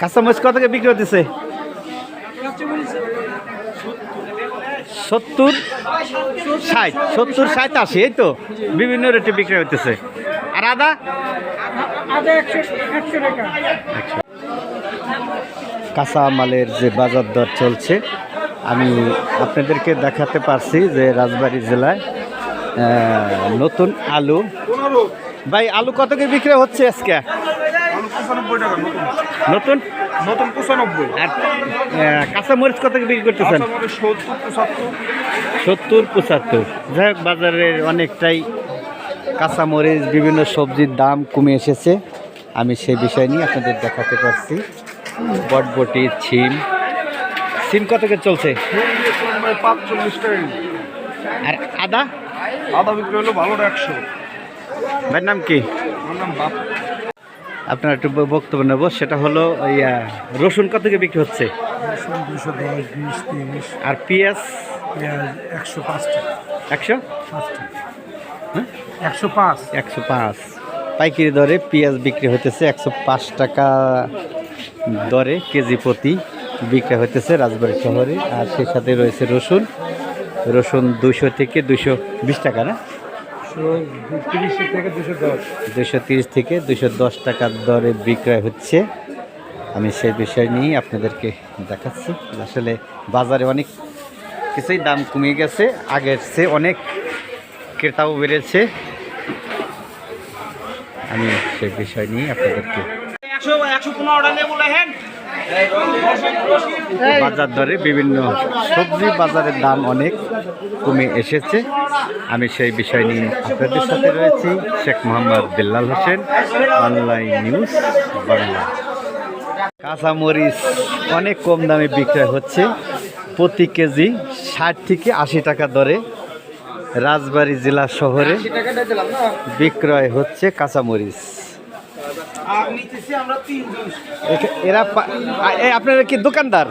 কাঁচামরিচ কত থেকে বিক্রি হতেছে? সত্তর ষাট সত্তর ষাট আশি এই তো। বিভিন্ন রেটে বিক্রি হতেছে আর আদা? কাঁচা মালের যে বাজার দর চলছে আমি আপনাদেরকে দেখাতে পারছি যে রাজবাড়ী জেলায় আহ, নতুন আলু। ভাই আলু কত করে বিক্রি হচ্ছে আজকে? পঁচানব্বই টাকা নতুন। নতুন? নতুন পঁচানব্বই। আর কাঁচামরিচ কত করে বিক্রি করতেছেন? সত্তর পঁচাত্তর। সত্তর পঁচাত্তর। যাই হোক বাজারের অনেকটাই কাঁচামরিচ বিভিন্ন সবজির দাম কমে এসেছে। আমি সেই বিষয় নিয়ে আপনাদের দেখাতে পারছি। বটবটি ছিম। সিম কত করে চলছে? আর আদা? আদা বিক্রি হলো ভালোটা একশো। ভাইয়ের নাম কি? আমার নাম বাপ। আপনার একটু বক্তব্য নেব সেটা হলো ইয়া রসুন কত থেকে বিক্রি হচ্ছে? আর পেঁয়াজ? একশো একশো? পাঁচ টাকা। হ্যাঁ? একশো পাঁচ। একশো পাঁচ। পাইকারি দরে পেঁয়াজ বিক্রি হতেছে একশো পাঁচ টাকা দরে কেজি প্রতি বিক্রি হতেছে রাজবাড়ী শহরে। আর সেই সাথে রয়েছে রসুন। রসুন দুশো থেকে দুশো বিশ টাকা না? দুশো তিরিশ থেকে দুশো দশ টাকার দরে বিক্রয় হচ্ছে। আমি সেই বিষয় নিয়েই আপনাদেরকে দেখাচ্ছি। আসলে বাজারে অনেক কিছুই দাম কমে গেছে। আগের চেয়ে অনেক ক্রেতাও বেড়েছে। আমি সেই বিষয় নিয়ে আপনাদেরকে বাজার দরে বিভিন্ন সবজি বাজারের দাম অনেক কমে এসেছে। আমি সেই বিষয় নিয়ে আপনাদের সাথে রয়েছি, শেখ মোহাম্মদ বিল্লাল হোসেন, অনলাইন নিউজ বাংলা। কাঁচামরিচ অনেক কম দামে বিক্রয় হচ্ছে। প্রতি কেজি ষাট থেকে আশি টাকা দরে রাজবাড়ী জেলা শহরে বিক্রয় হচ্ছে কাঁচামরিচ। এরা আপনারা কি দোকানদার?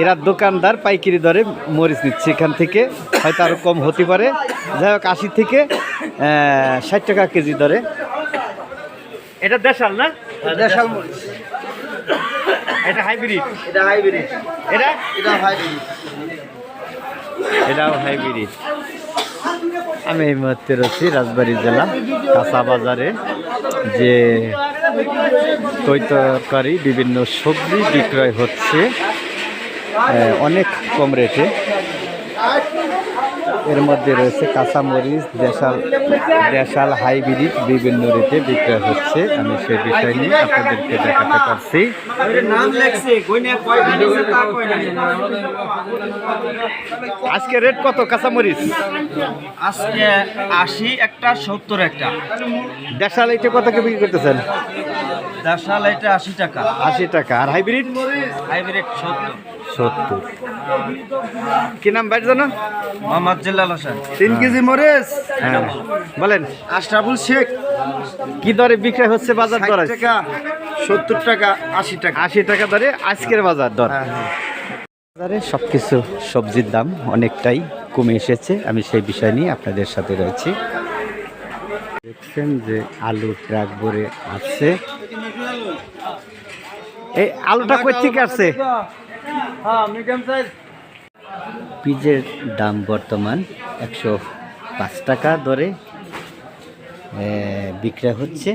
এরা দোকানদার পাইকারি দরে মরিচ নিচ্ছে এখান থেকে হয়তো আরও কম হতে পারে। যাই হোক আশি থেকে ষাট টাকা কেজি দরে। এটা দেশাল না? দেশাল মরিচ। এটা হাইব্রিড? এটা হাইব্রিড। এটা? এটা হাইব্রিড। এটাও হাইব্রিড। আমি এই মুহূর্তে রয়েছি রাজবাড়ী জেলা কাঁচা বাজারে। যে তৈতরকারি বিভিন্ন সবজি বিক্রয় হচ্ছে অনেক কম রেটে। এর মধ্যে রয়েছে কাঁচামরিচ দেশাল দেশাল হাইব্রিড বিভিন্ন রেটে বিক্রয় হচ্ছে। আমি সেই বিষয় নিয়ে আপনাদেরকে দেখাতে পারছি। আজকে রেট কত কাঁচামরিচ? আজকে আশি একটা সত্তর একটা। দেশাল এটা কত কে বিক্রি করতেছেন? দেশাল এটা আশি টাকা। আশি টাকা। আর হাইব্রিড? হাইব্রিড সত্তর। সত্তর। কি নাম বাইর জানো মোহাম্মদ জিল্লাল হোসেন। তিন কেজি মরিচ? হ্যাঁ। বলেন আশরাফুল শেখ কি দরে বিক্রয় হচ্ছে বাজার দর? টাকা সত্তর টাকা আশি টাকা। আশি টাকা দরে আজকের বাজার দর। বাজারে সব কিছু সবজির দাম অনেকটাই কমে এসেছে। আমি সেই বিষয় নিয়ে আপনাদের সাথে রয়েছি। দেখছেন যে আলু ট্রাক ভরে আসছে। এই আলুটা কই থেকে আসছে? হ্যাঁ পিজের দাম বর্তমান একশো পাঁচ টাকা দরে বিক্রয় হচ্ছে।